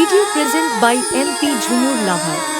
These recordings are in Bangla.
video present by MP Jhumur lover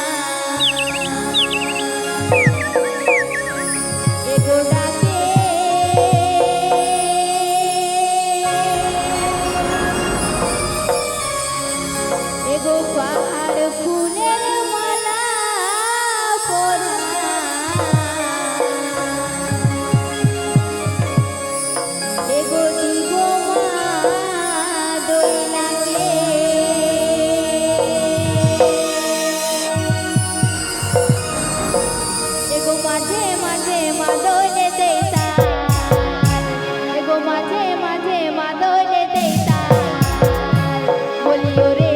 মাঝে মাঝে মাদলে দেতার গো মাঝে মাঝে মাদলে দেতার বলিও